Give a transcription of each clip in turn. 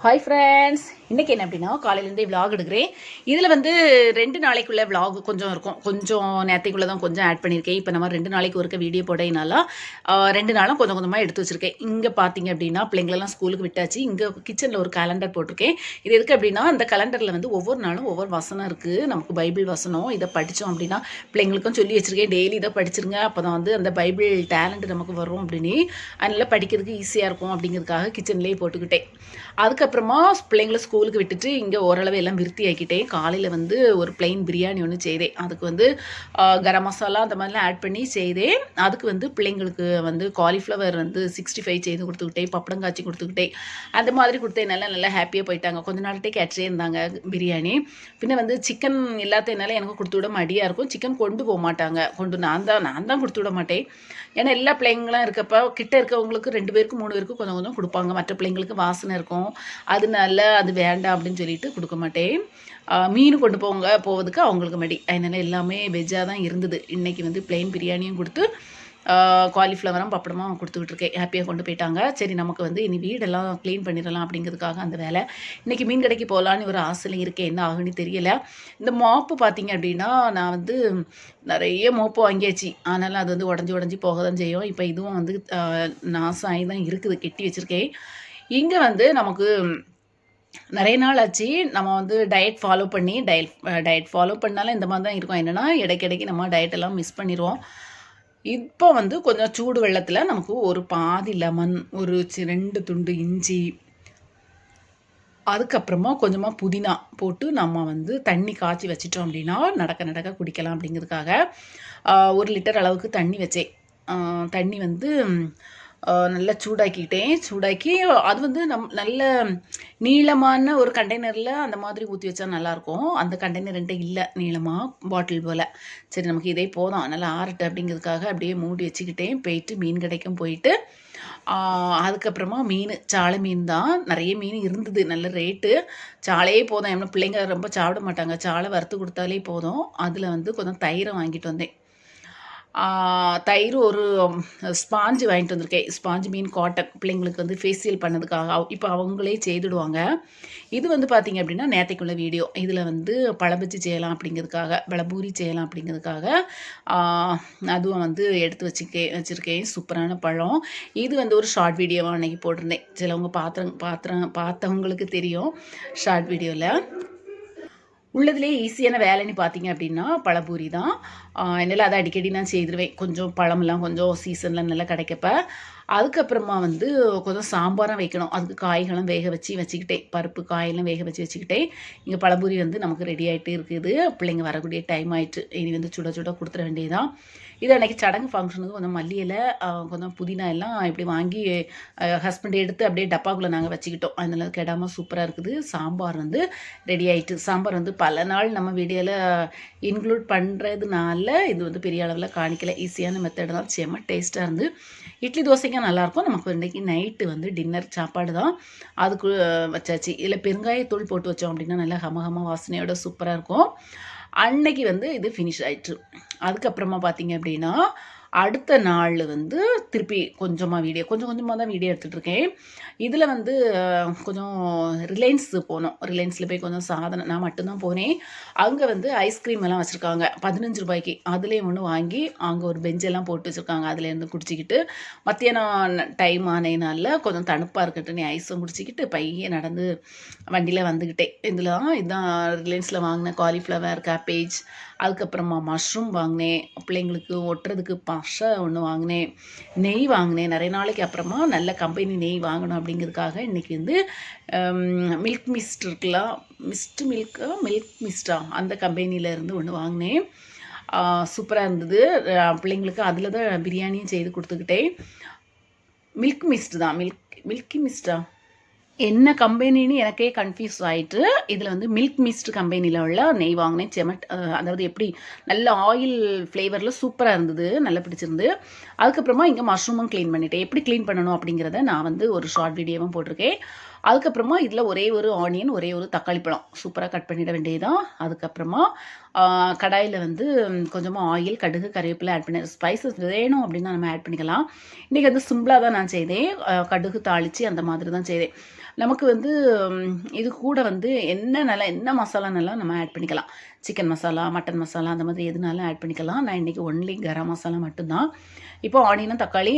Hi friends இன்றைக்கி என்ன அப்படின்னா காலையிலேருந்தே விலாக் எடுக்கிறேன். இதில் வந்து ரெண்டு நாளைக்குள்ள விலாக் கொஞ்சம் இருக்கும். கொஞ்சம் நேரத்துக்குள்ளே தான் கொஞ்சம் ஆட் பண்ணியிருக்கேன். இப்போ நம்ம ரெண்டு நாளைக்கு ஒருக்க வீடியோ போடையினால ரெண்டு நாளும் கொஞ்சம் கொஞ்சமாக எடுத்து வச்சுருக்கேன். இங்கே பார்த்தீங்க அப்படின்னா பிள்ளைங்களெல்லாம் ஸ்கூலுக்கு விட்டாச்சு. இங்கே கிச்சனில் ஒரு கேலண்டர் போட்டிருக்கேன். இது எதுக்கு அப்படின்னா அந்த கேலண்டரில் வந்து ஒவ்வொரு நாளும் ஒவ்வொரு வசனம் இருக்குது நமக்கு பைபிள் வசனம் இதை படித்தோம் அப்படின்னா பிள்ளைங்களுக்கும் சொல்லி வச்சுருக்கேன். டெய்லி இதை படிச்சிருங்க. அப்போ தான் வந்து அந்த பைபிள் டேலண்ட் நமக்கு வரும் அப்படின்னு. அதனால் படிக்கிறதுக்கு ஈஸியாக இருக்கும் அப்படிங்கிறதுக்காக கிச்சன்லேயே போட்டுக்கிட்டேன். அதுக்கப்புறமா பிள்ளைங்களை ஸ்கூலுக்கு விட்டுட்டு இங்கே ஓரளவு எல்லாம் விருத்தி ஆக்கிட்டேன். காலையில் வந்து ஒரு பிளெயின் பிரியாணி ஒன்று செய்தேன். அதுக்கு வந்து கரம் மசாலா அந்த மாதிரிலாம் ஆட் பண்ணி செய்தேன். அதுக்கு வந்து பிள்ளைங்களுக்கு வந்து காலிஃப்ளவர் வந்து சிக்ஸ்டி ஃபைவ் செய்து கொடுத்துக்கிட்டேன். பப்படம் காய்ச்சி கொடுத்துக்கிட்டேன். அந்த மாதிரி கொடுத்தேன் நல்லா நல்லா ஹாப்பியாக போயிட்டாங்க. கொஞ்ச நாள்கிட்டே கேட்டே இருந்தாங்க பிரியாணி. பின்ன வந்து சிக்கன் இல்லாததுனால எனக்கு கொடுத்து விட மடியாக இருக்கும். சிக்கன் கொண்டு போக மாட்டாங்க. கொண்டு நான் தான் நான் தான் கொடுத்து விட மாட்டேன். ஏன்னா எல்லா பிள்ளைங்களும் இருக்கப்போ கிட்ட இருக்கவங்களுக்கு ரெண்டு பேருக்கு மூணு பேருக்கு கொஞ்சம் கொஞ்சம் கொடுப்பாங்க. மற்ற பிள்ளைங்களுக்கு வாசனை இருக்கும். அதனால அது வே வேண்டாம் அப்படின்னு சொல்லிட்டு கொடுக்க மாட்டேன். மீன் கொண்டு போங்க போவதுக்கு அவங்களுக்கு மடி அதனால எல்லாமே வெஜ்ஜாக தான் இருந்தது. இன்றைக்கி வந்து பிளெயின் பிரியாணியும் கொடுத்து காலிஃப்ளவரும் பப்படமும் கொடுத்துக்கிட்டு இருக்கேன். ஹாப்பியாக கொண்டு போயிட்டாங்க. சரி நமக்கு வந்து இனி வீடெல்லாம் க்ளீன் பண்ணிடலாம் அப்படிங்கிறதுக்காக அந்த வேலை. இன்றைக்கி மீன் கடைக்கு போகலான்னு ஒரு ஆசையில் இருக்கேன். என்ன ஆகுன்னு தெரியல. இந்த மோப்பு பார்த்தீங்க அப்படின்னா நான் வந்து நிறைய மோப்பு வாங்கியாச்சு. ஆனாலும் அது வந்து உடஞ்சி உடஞ்சி போக தான் செய்யும். இப்போ இதுவும் வந்து நாசம் ஆகி தான் இருக்குது. கெட்டி வச்சுருக்கேன். இங்கே வந்து நமக்கு நிறைய நாள் ஆச்சு. நம்ம வந்து டயட் ஃபாலோ பண்ணி டயட் டயட் ஃபாலோ பண்ணாலும் இந்த மாதிரி தான் இருக்கும். என்னென்னா இடைக்கிடைக்கு நம்ம டயட் எல்லாம் மிஸ் பண்ணிடுவோம் இப்போ வந்து கொஞ்சம் சூடு வெள்ளத்தில் நமக்கு ஒரு பாதி லெமன் ஒரு ரெண்டு துண்டு இஞ்சி அதுக்கப்புறமா கொஞ்சமாக புதினா போட்டு நம்ம வந்து தண்ணி காய்ச்சி வச்சிட்டோம் அப்படின்னா நடக்க நடக்க குடிக்கலாம் அப்படிங்கிறதுக்காக ஒரு லிட்டர் அளவுக்கு தண்ணி வச்சேன் தண்ணி வந்து நல்லா சூடாக்கிட்டேன் சூடாக்கி அது வந்து நம் நல்ல நீளமான ஒரு கண்டெய்னரில் அந்த மாதிரி ஊற்றி வச்சா நல்லாயிருக்கும் அந்த கண்டெய்னர் என்கிட்ட இல்லை நீளமாக பாட்டில் போல். சரி நமக்கு இதே போதும். நல்லா ஆறட்டு அப்படிங்கிறதுக்காக அப்படியே மூடி வச்சுக்கிட்டேன். போயிட்டு மீன் கடைக்கும் போயிட்டு அதுக்கப்புறமா மீன் சாலை மீன் தான். நிறைய மீன் இருந்தது நல்ல ரேட்டு சாலையே போதும். ஏன்னா பிள்ளைங்க ரொம்ப சாப்பிட மாட்டாங்க. சாலை வறுத்து கொடுத்தாலே போதும். அதில் வந்து கொஞ்சம் தயிரை வாங்கிட்டு வந்தேன். தயிர் ஒரு ஸ்பாஞ்சு வாங்கிட்டு வந்திருக்கேன். Sponge mean cotton. பிள்ளைங்களுக்கு வந்து ஃபேஷியல் பண்ணதுக்காக. இப்போ அவங்களே செய்துடுவாங்க. இது வந்து பார்த்திங்க அப்படின்னா நேத்தைக்குள்ள வீடியோ இதில் வந்து பழபச்சி செய்யலாம் அப்படிங்கிறதுக்காக பழபூரி செய்யலாம் அப்படிங்கிறதுக்காக அதுவும் வந்து எடுத்து வச்சுக்கே வச்சுருக்கேன். சூப்பரான பழம். இது வந்து ஒரு ஷார்ட் வீடியோவாக அன்றைக்கி போட்டிருந்தேன். சிலவங்க பாத்திரம் பாத்திரம் பார்த்தவங்களுக்கு தெரியும். ஷார்ட் வீடியோவில் உள்ளதுலேயே ஈஸியான வேலைன்னு பார்த்தீங்க அப்படின்னா பழபூரி தான். என்னால் அதை அடிக்கடி நான் செய்திருவேன். கொஞ்சம் பழமெல்லாம் கொஞ்சம் சீசனில் நல்லா கிடைக்கப்ப. அதுக்கப்புறமா வந்து கொஞ்சம் சாம்பாரம் வைக்கணும். அதுக்கு காய்களும் வேக வச்சு வச்சுக்கிட்டேன். பருப்பு காயெல்லாம் வேக வச்சு வச்சுக்கிட்டேன். இங்கே பழப்பூரி வந்து நமக்கு ரெடி ஆகிட்டு இருக்குது. பிள்ளைங்க வரக்கூடிய டைம் ஆயிட்டு. இனி வந்து சுட சுட கொடுத்துட வேண்டியதுதான். இது அன்றைக்கி சடங்கு ஃபங்க்ஷனுக்கு கொஞ்சம் மல்லியில் கொஞ்சம் புதினா எல்லாம் இப்படி வாங்கி ஹஸ்பண்ட் எடுத்து அப்படியே டப்பாக்குள்ளே நாங்கள் வச்சுக்கிட்டோம். அதனால கெடாமல் சூப்பராக இருக்குது. சாம்பார் வந்து ரெடி ஆயிட்டு. சாம்பார் வந்து பல நாள் நம்ம வீடியோவில் இன்க்ளூட் பண்ணுறதுனால இது வந்து பெரிய அளவில் காணிக்கல. ஈஸியான மெத்தட் தான். செம்ம டேஸ்ட்டாக இருந்து. இட்லி தோசைக்கும் நல்லாயிருக்கும் நமக்கு இன்றைக்கி நைட்டு வந்து டின்னர் சாப்பாடு தான். அதுக்கு வச்சாச்சு. இதில் பெருங்காயத்தூள் போட்டு வச்சோம் அப்படின்னா நல்லா ஹமஹம வாசனையோட சூப்பராக இருக்கும். அன்னைக்கு வந்து இது ஃபினிஷ் ஆயிட்டு அதுக்கப்புறமா பார்த்தீங்க அப்படின்னா அடுத்த நாள் வந்து திருப்பி கொஞ்சமாக வீடியோ கொஞ்சம் கொஞ்சமாக தான் வீடியோ எடுத்துகிட்டு இருக்கேன். இதில் வந்து கொஞ்சம் ரிலையன்ஸ் போனோம். ரிலையன்ஸில் போய் கொஞ்சம் சாதனை நான் மட்டும்தான் போனேன். அங்கே வந்து ஐஸ்கிரீம் எல்லாம் வச்சுருக்காங்க. பதினஞ்சு ரூபாய்க்கு. அதுலேயும் ஒன்று வாங்கி அங்கே ஒரு பெஞ்செல்லாம் போட்டு வச்சுருக்காங்க. அதுலேருந்து குடிச்சிக்கிட்டு மத்தியானம் டைம் ஆனதுனால கொஞ்சம் தணுப்பாக இருக்கட்டும். ஐஸும் குடிச்சிக்கிட்டு பையன் நடந்து வண்டியில் வந்துக்கிட்டேன் இதில் இதுதான் ரிலையன்ஸில் வாங்கின காலிஃப்ளவர் கேபேஜ் அதுக்கப்புறமா மஷ்ரூம் வாங்கினேன். பிள்ளைங்களுக்கு ஒட்டுறதுக்கு பஷை ஒன்று வாங்கினேன். நெய் வாங்கினேன். நிறைய நாளைக்கு அப்புறமா நல்ல கம்பெனி நெய் வாங்கணும் அப்படிங்கிறதுக்காக இன்றைக்கி வந்து மில்க் மிஸ்ட் இருக்கலாம். மிஸ்ட் மில்கா மில்க் மிஸ்டா அந்த கம்பெனியிலேருந்து ஒன்று வாங்கினேன். சூப்பராக இருந்தது. பிள்ளைங்களுக்கு அதில் தான் பிரியாணியும் செய்து கொடுத்துக்கிட்டேன். மில்க் மிஸ்ட் தான். மில்க் மில்கி மிஸ்டா என்ன கம்பெனின்னு எனக்கே கன்ஃபியூஸ் ஆயிட்டு இதில் வந்து மில்க் மிஸ்ட் கம்பெனியில் உள்ள நெய் வாங்கினேன். செமட் அதாவது எப்படி நல்ல ஆயில் ஃப்ளேவரில் சூப்பராக இருந்தது நல்லா பிடிச்சிருந்து. அதுக்கப்புறமா இங்கே மஷ்ரூமும் க்ளீன் பண்ணிட்டேன். எப்படி க்ளீன் பண்ணணும் அப்படிங்கிறத நான் வந்து ஒரு ஷார்ட் வீடியோவும் போட்டிருக்கேன். அதுக்கப்புறமா இதில் ஒரே ஒரு ஆனியன் ஒரே ஒரு தக்காளி பழம். சூப்பராக கட் பண்ணிட வேண்டியதுதான். அதுக்கப்புறமா கடாயில் வந்து கொஞ்சமாக ஆயில் கடுகு கருவேப்பிலை ஆட் பண்ணி ஸ்பைசஸ் வேணும் அப்படின்னா நம்ம ஆட் பண்ணிக்கலாம். இன்றைக்கி வந்து சிம்பிளாக தான் நான் செய்தேன். கடுகு தாளித்து அந்த மாதிரி தான் செய்தேன். நமக்கு வந்து இது கூட வந்து என்ன நல்லா என்ன மசாலா நல்லா நம்ம ஆட் பண்ணிக்கலாம். சிக்கன் மசாலா மட்டன் மசாலா அந்த மாதிரி எதுனாலும் ஆட் பண்ணிக்கலாம். நான் இன்றைக்கி ஒன்லி கரம் மசாலா மட்டும்தான். இப்போ ஆனியனும் தக்காளி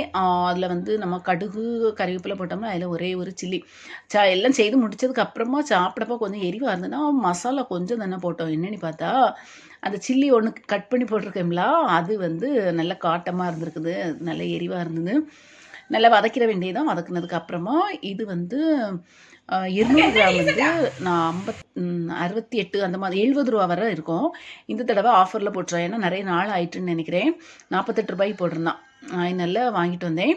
அதில் வந்து நம்ம கடுகு கறிவேப்பிலை போட்டோம்னா அதில் ஒரே ஒரு சில்லி சா எல்லாம் செய்து முடித்ததுக்கு அப்புறமா சாப்பிடப்போ கொஞ்சம் எரிவாக இருந்ததுன்னா மசாலா கொஞ்சம் தானே போட்டோம். என்னன்னு பார்த்தா அந்த சில்லி ஒன்று கட் பண்ணி போட்டிருக்கோம்ல அது வந்து நல்ல காட்டமாக இருந்திருக்குது. நல்ல எரிவாக இருந்தது. நல்லா வதக்கிட வேண்டியதான் வதக்குனதுக்கு அப்புறமா இது வந்து இருநூறு கிராம் வந்து நான் ஐம்பத் அறுபத்தி எட்டு அந்த மாதிரி எழுபது ரூபா வரை இருக்கும். இந்த தடவை ஆஃபரில் போட்டுருவேன் ஏன்னா நிறைய நாள் ஆயிட்டுன்னு நினைக்கிறேன். நாற்பத்தெட்டு ரூபாய்க்கு போட்டிருந்தான். அதனால வாங்கிட்டு வந்தேன்.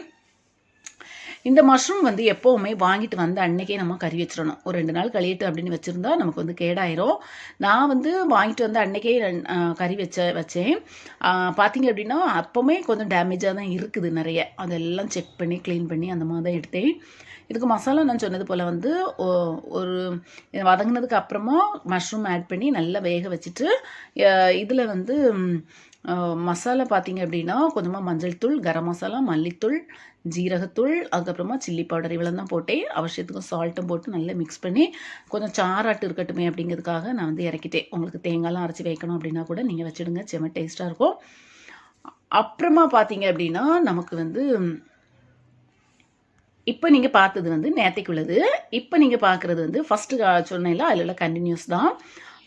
இந்த மஷ்ரூம் வந்து எப்போவுமே வாங்கிட்டு வந்த அன்னைக்கே நம்ம கறி வச்சிடணும். ஒரு ரெண்டு நாள் கழியட்டு அப்படின்னு வச்சுருந்தா நமக்கு வந்து கேடாயிரும். நான் வந்து வாங்கிட்டு வந்த அன்னைக்கே கறி வச்ச வச்சேன். பார்த்தீங்க அப்படின்னா அப்போவுமே கொஞ்சம் டேமேஜாக தான் இருக்குது நிறைய. அதெல்லாம் செக் பண்ணி க்ளீன் பண்ணி அந்த மாதிரி தான் எடுத்தேன். இதுக்கு மசாலா நான் சொன்னது போல் வந்து ஒரு வதங்கினதுக்கு அப்புறமா மஷ்ரூம் ஆட் பண்ணி நல்லா வேக வச்சுட்டு இதில் வந்து மசாலா பார்த்தீங்க அப்படின்னா கொஞ்சமாக மஞ்சள் தூள் கரம் மசாலா மல்லித்தூள் ஜீரகத்தூள் அதுக்கப்புறமா சில்லி பவுடர் இவ்வளோ தான் போட்டேன். அவசியத்துக்கும் சால்ட்டும் போட்டு நல்லா மிக்ஸ் பண்ணி கொஞ்சம் சாராட்டு இருக்கட்டுமே அப்படிங்கிறதுக்காக நான் வந்து இறக்கிட்டேன். உங்களுக்கு தேங்காய்லாம் அரைச்சி வைக்கணும் அப்படின்னா கூட நீங்கள் வச்சுடுங்க செம்ம டேஸ்ட்டாக இருக்கும். அப்புறமா பார்த்தீங்க அப்படின்னா நமக்கு வந்து இப்போ நீங்கள் பார்த்தது வந்து நேத்தைக்குள்ளது. இப்போ நீங்கள் பார்க்குறது வந்து ஃபஸ்ட்டு சொன்னேன்ல அதில் கண்டினியூஸ் தான்.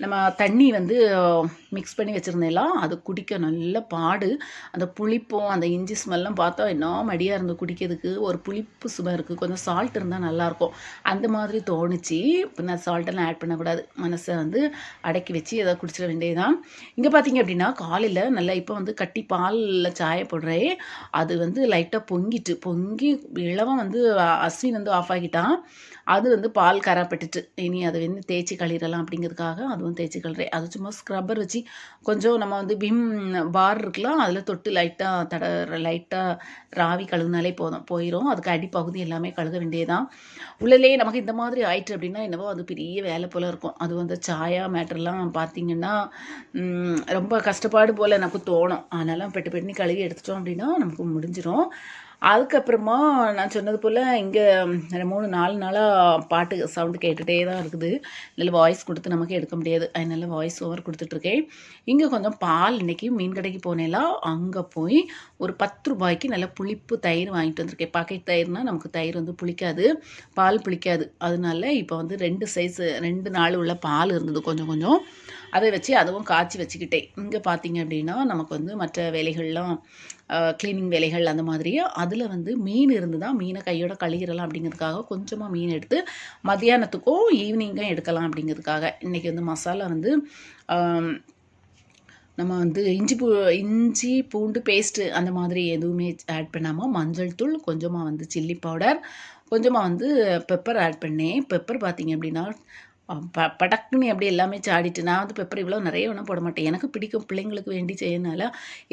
நம்ம தண்ணி வந்து மிக்ஸ் பண்ணி வச்சுருந்தேலாம். அது குடிக்க நல்ல பாடு. அந்த புளிப்பும் அந்த இஞ்சி ஸ்மெல்லாம் பார்த்தா என்ன மடியாக இருந்து குடிக்கிறதுக்கு. ஒரு புளிப்பு சுவை இருக்குது கொஞ்சம் சால்ட் இருந்தால் நல்லாயிருக்கும் அந்த மாதிரி தோணுச்சு. இப்போ நான் சால்ட்டெல்லாம் ஆட் பண்ணக்கூடாது. மனசை வந்து அடக்கி வச்சு எதை குடிச்சிட வேண்டியதுதான். இங்கே பார்த்தீங்க அப்படின்னா காலையில் நல்லா இப்போ வந்து கட்டி பாலில் சாய போடுறேன். அது வந்து லைட்டாக பொங்கிட்டு பொங்கி இளவம் வந்து அஸ்வின் வந்து ஆஃப் ஆகிட்டான். அது வந்து பால் கரப்பட்டுட்டு. இனி அதை வந்து தேய்ச்சி கழிடலாம் அப்படிங்கிறதுக்காக அதுவும் தேய்ச்சி கழுறேன் அது சும்மா ஸ்க்ரப்பர் வச்சு கொஞ்சம் நம்ம வந்து விம் பார் இருக்கலாம் அதில் தொட்டு லைட்டாக தட லைட்டாக ராவி கழுகுனாலே போதும். போயிடும் அதுக்கு அடிப்பகுதி எல்லாமே கழுக வேண்டியதான் உள்ளலே நமக்கு இந்த மாதிரி ஆயிட்டு அப்படின்னா என்னவோ அது பெரிய வேலை போல் இருக்கும். அது வந்து சாயா மேட்டர்லாம் பார்த்திங்கன்னா ரொம்ப கஷ்டப்பாடு போல் எனக்கு தோணும். அதனால பெட்டு பெட்டுனி கழுவி எடுத்துட்டோம் அப்படின்னா நமக்கு முடிஞ்சிடும் அதுக்கப்புறமா நான் சொன்னது போல் இங்கே மூணு நாலு நாளாக பாட்டு சவுண்டு கேட்டுகிட்டே தான் இருக்குது. இதில் வாய்ஸ் கொடுத்து நமக்கு எடுக்க முடியாது. அதனால வாய்ஸ் ஓவர் கொடுத்துட்ருக்கேன் இங்கே கொஞ்சம் பால் இன்றைக்கி மீன் கடைக்கு போனேலாம் அங்கே போய் ஒரு பத்து ரூபாய்க்கு நல்ல புளிப்பு தயிர் வாங்கிட்டு வந்திருக்கேன். பாக்கெட் தயிர்னால் நமக்கு தயிர் வந்து புளிக்காது பால் புளிக்காது. அதனால இப்போ வந்து ரெண்டு சைஸு ரெண்டு நாள் உள்ள பால் இருந்தது கொஞ்சம் கொஞ்சம். அதை வச்சு அதுவும் காய்ச்சி வச்சுக்கிட்டேன். இங்கே பார்த்தீங்க அப்படின்னா நமக்கு வந்து மற்ற வேலைகள்லாம் க்ளீனிங் வேலைகள் அந்த மாதிரி அதில் வந்து மீன் இருந்து தான் மீனை கையோட கழுகிடலாம் அப்படிங்கிறதுக்காக கொஞ்சமாக மீன் எடுத்து மத்தியானத்துக்கும் ஈவினிங்கும் எடுக்கலாம் அப்படிங்கிறதுக்காக. இன்றைக்கி வந்து மசாலா வந்து நம்ம வந்து இஞ்சி பூ இஞ்சி பூண்டு பேஸ்ட்டு அந்த மாதிரி எதுவுமே ஆட் பண்ணாமல் மஞ்சள் தூள் கொஞ்சமாக வந்து சில்லி பவுடர் கொஞ்சமாக வந்து பெப்பர் ஆட் பண்ணேன். பெப்பர் பார்த்தீங்க அப்படின்னா ப படக்குன்னு அப்படியே எல்லாமே சாடிட்டு நான் வந்து பெப்பர் இவ்வளோ நிறைய ஒன்றும் போட மாட்டேன். எனக்கு பிடிக்கும் பிள்ளைங்களுக்கு வேண்டி செய்யறதுனால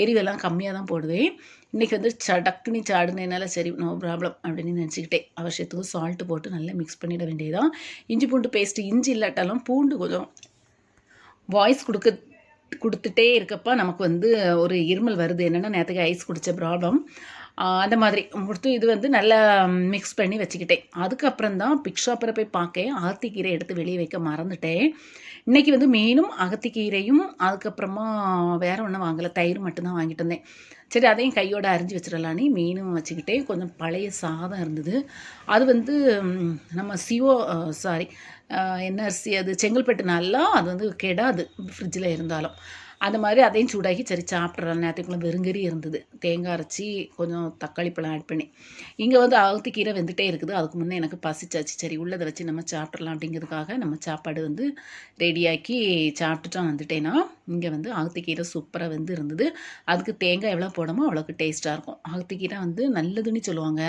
எரிவெல்லாம் கம்மியாக தான் போடுவேன். இன்றைக்கி வந்து சடக்குன்னு சாடுனதுனால சரி நோ ப்ராப்ளம் அப்படின்னு நினச்சிக்கிட்டேன். அவசியத்துக்கு சால்ட்டு போட்டு நல்லா மிக்ஸ் பண்ணிட வேண்டியதுதான். இஞ்சி பூண்டு பேஸ்ட்டு இஞ்சி இல்லாட்டாலும் பூண்டு கொஞ்சம் வாய்ஸ் கொடுக்க கொடுத்துட்டே இருக்கப்போ நமக்கு வந்து ஒரு இருமல் வருது. என்னென்னா நேற்றுக்கு ஐஸ் குடித்த ப்ராப்ளம் அந்த மாதிரி. கொடுத்து இது வந்து நல்லா மிக்ஸ் பண்ணி வச்சுக்கிட்டேன். அதுக்கப்புறம் தான் பிக் ஷாப்பரை போய் பார்க்க அகத்திக்கீரை எடுத்து வெளியே வைக்க மறந்துட்டேன். இன்றைக்கி வந்து மீனும் அகத்திக்கீரையும் அதுக்கப்புறமா வேறு ஒன்றும் வாங்கலை. தயிர் மட்டும்தான் வாங்கிட்டு வந்தேன். சரி அதையும் கையோடு அரிஞ்சு வச்சிடலான்னு மீனும் வச்சுக்கிட்டே கொஞ்சம் பழைய சாதம் இருந்தது. அது வந்து நம்ம சிவோ சாரி என்ன அரிசி அது? செங்கல்பட்டு நல்லா அது வந்து கெடாது ஃப்ரிட்ஜில் இருந்தாலும். அந்த மாதிரி அதையும் சூடாகி சரி சாப்பிட்றேன் நேரத்துக்குள்ள வெறுங்கறி இருந்தது. தேங்காய் அரைச்சி கொஞ்சம் தக்காளி பழம் ஆட் பண்ணி. இங்கே வந்து அகத்துக்கீரை வெந்துகிட்டே இருக்குது. அதுக்கு முன்னே எனக்கு பசிச்சாச்சு. சரி உள்ளதை வச்சு நம்ம சாப்பிட்றலாம் அப்படிங்கிறதுக்காக நம்ம சாப்பாடு வந்து ரெடியாக்கி சாப்பிட்டுட்டு வந்துட்டேன்னா இங்கே வந்து அகத்திக்கீரை சூப்பராக வந்து இருந்தது. அதுக்கு தேங்காய் எவ்வளோ போடமோ அவ்வளோக்கு டேஸ்ட்டாக இருக்கும். அகத்திக்கீரை வந்து நல்லதுன்னு சொல்லுவாங்க.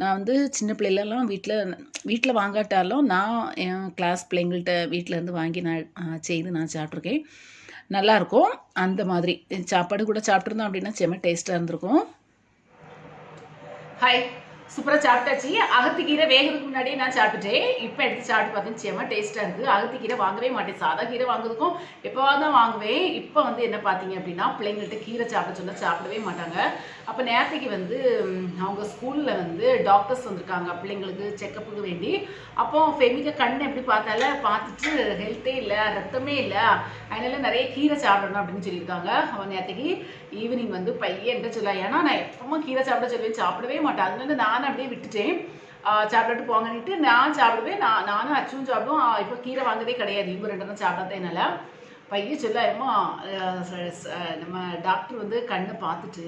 நான் வந்து சின்ன பிள்ளைலலாம் வீட்டில் வீட்டில் வாங்காட்டாலும் நான் என் கிளாஸ் பிள்ளைங்கள்ட்ட வீட்டிலேருந்து வாங்கி நான் செய்து நான் சாப்பிட்ருக்கேன் நல்லாயிருக்கும் அந்த மாதிரி. சாப்பாடு கூட சாப்பிட்ருந்தோம் அப்படின்னா செம்ம டேஸ்ட்டாக இருந்திருக்கும். ஹாய் சூப்பராக சாப்பிட்டாச்சு. அகத்திக்கீரை வேகிறதுக்கு முன்னாடியே நான் சாப்பிட்டுட்டேன். இப்போ எடுத்து சாப்பிட்டு பார்த்தேன் செம்ம டேஸ்ட்டாக இருக்குது அகத்திக்கீரை வாங்கவே மாட்டேன். சாதா கீரை வாங்குறதுக்கும் எப்போவாது தான் வாங்குவேன். இப்போ வந்து என்ன பார்த்தீங்க அப்படின்னா பிள்ளைங்கள்ட்ட கீரை சாப்பிட சொன்னால் சாப்பிடவே மாட்டாங்க. அப்போ நேரத்துக்கு வந்து அவங்க ஸ்கூலில் வந்து டாக்டர்ஸ் வந்திருக்காங்க. பிள்ளைங்களுக்கு செக்கப்புக்கு வேண்டி. அப்போ ஃபெமிக்க கண் எப்படி பார்த்தால பார்த்துட்டு ஹெல்த்தே இல்லை ரத்தமே இல்லை. அதனால நிறைய கீரை சாப்பிடணும் அப்படின்னு சொல்லியிருக்காங்க. அவன் நேரத்துக்கு ஈவினிங் வந்து பையன்ட்ட சொல்ல. ஏன்னா நான் எப்பவும் கீரை சாப்பிட சொல்லுவேன். சாப்பிடவே மாட்டேன். அதனால நான் அப்படியே விட்டுட்டேன். சாப்பிட்டு போங்கன்னுட்டு நான் சாப்பிடுவேன் நான் நானும் அச்சும் சாப்பிடுவோம். இப்போ கீரை வாங்குறதே கிடையாது. இவங்க ரெண்டு தான் சாப்பிடாதேனால பையன் சொல்ல ஏம்மா நம்ம டாக்டர் வந்து கண்ணை பார்த்துட்டு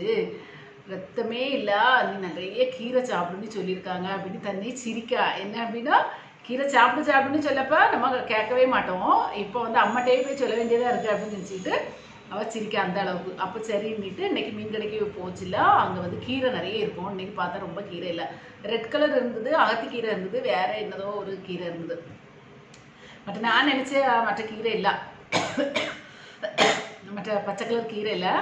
ரத்தமே இல்லை நீ நிறைய கீரை சாப்பிடுன்னு சொல்லியிருக்காங்க. அப்படின்னு தண்ணி சிரிக்கா. என்ன அப்படின்னா கீரை சாப்பிட்டு சாப்பிடுன்னு சொல்லப்ப நம்ம கேட்கவே மாட்டோம். இப்போ வந்து அம்மாட்டே போய் சொல்ல வேண்டியதாக இருக்குது அப்படின்னு நினச்சிட்டு அவள் சிரிக்க அந்த அளவுக்கு. அப்போ சரின்னுட்டு இன்னைக்கு மீன் கடைக்கு போச்சுல அங்கே வந்து கீரை நிறைய இருக்கும். இன்னைக்கு பார்த்தா ரொம்ப கீரை இல்லை. ரெட் கலர் இருந்தது அகத்தி கீரை இருந்தது வேற என்னதோ ஒரு கீரை இருந்தது. மற்ற நான் நினச்ச மற்ற கீரை இல்லை. மற்ற பச்சை கலர் கீரை இல்லை.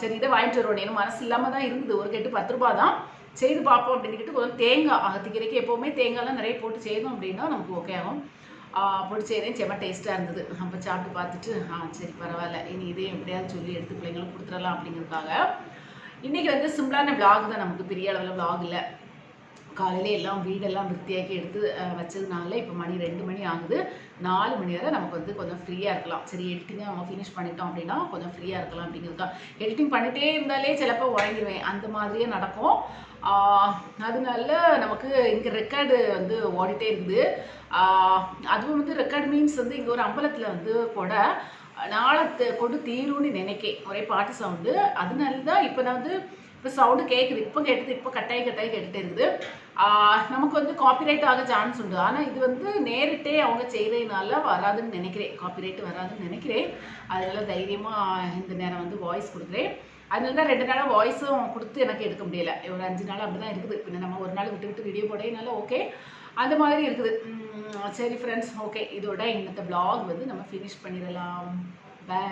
சரி இதை வாங்கிட்டு வருவோம். எனக்கு மனசு இல்லாமல் தான் இருந்தது. ஒரு கெட்டு பத்து ரூபா தான். செய்து பார்ப்போம் அப்படின்னுக்கிட்டு கொஞ்சம் தேங்காய் அகத்திக்கீரைக்கு எப்போவுமே தேங்காய்லாம் நிறைய போட்டு செய்தோம் அப்படின்னா நமக்கு ஓகே ஆகும். ஆ, போட்டு செம்ம டேஸ்ட்டாக இருந்தது. அப்போ சாப்பிட்டு பார்த்துட்டு ஆ சரி பரவாயில்ல. இனி இதே எப்படியாவது சொல்லி எடுத்து பிள்ளைங்களுக்கு கொடுத்துடலாம் அப்படிங்கிறதுக்காக. இன்றைக்கி வந்து சிம்பிளான vlog தான் நமக்கு. பெரிய அளவில் vlog இல்லை. காலையில எல்லாம் வீடெல்லாம் விருத்தியாக்கி எடுத்து வச்சதுனால இப்போ மணி ரெண்டு மணி ஆகுது. நாலு மணி வரை நமக்கு வந்து கொஞ்சம் ஃப்ரீயாக இருக்கலாம். சரி எடிட்டிங்கை நம்ம ஃபினிஷ் பண்ணிட்டோம் அப்படின்னா கொஞ்சம் ஃப்ரீயாக இருக்கலாம் அப்படிங்கிறதுக்கா எடிட்டிங் பண்ணிட்டே இருந்தாலே சிலப்போ உறங்கிடுவேன் அந்த மாதிரியே நடக்கும். அதனால நமக்கு இங்கே ரெக்கார்டு வந்து ஓடிட்டே இருக்குது. அதுவும் வந்து ரெக்கார்டு மீன்ஸ் வந்து இங்கே ஒரு அம்பலத்தில் வந்து கூட நாளத்தை கொண்டு தீரும்னு நினைக்கேன் ஒரே பாட்டு சவுண்டு அதனால தான் இப்போ நான் வந்து இப்போ சவுண்டு கேட்குது இப்போ கேட்டது இப்போ கட்டாயி கட்டாயி கேட்டுகிட்டே இருக்குது. நமக்கு வந்து காப்பிரைட் ஆக சான்ஸ் உண்டு. ஆனால் இது வந்து நேரிட்டே அவங்க செய்கிறதுனால வராதுன்னு நினைக்கிறேன். காப்பிரைட் வராதுன்னு நினைக்கிறேன். அதனால தைரியமாக இந்த நேரம் வந்து வாய்ஸ் கொடுக்குறேன். அதனால தான் ரெண்டு நாளாக வாய்ஸும் கொடுத்து எனக்கு எடுக்க முடியல. ஒரு அஞ்சு நாள் அப்படி தான் இருக்குது. பின்ன நம்ம ஒரு நாள் விட்டு விட்டு வீடியோ போடையினால ஓகே அந்த மாதிரி இருக்குது. சரி ஃப்ரெண்ட்ஸ் ஓகே இதோட இன்னத்த பிளாக் வந்து நம்ம ஃபினிஷ் பண்ணிடலாம். பை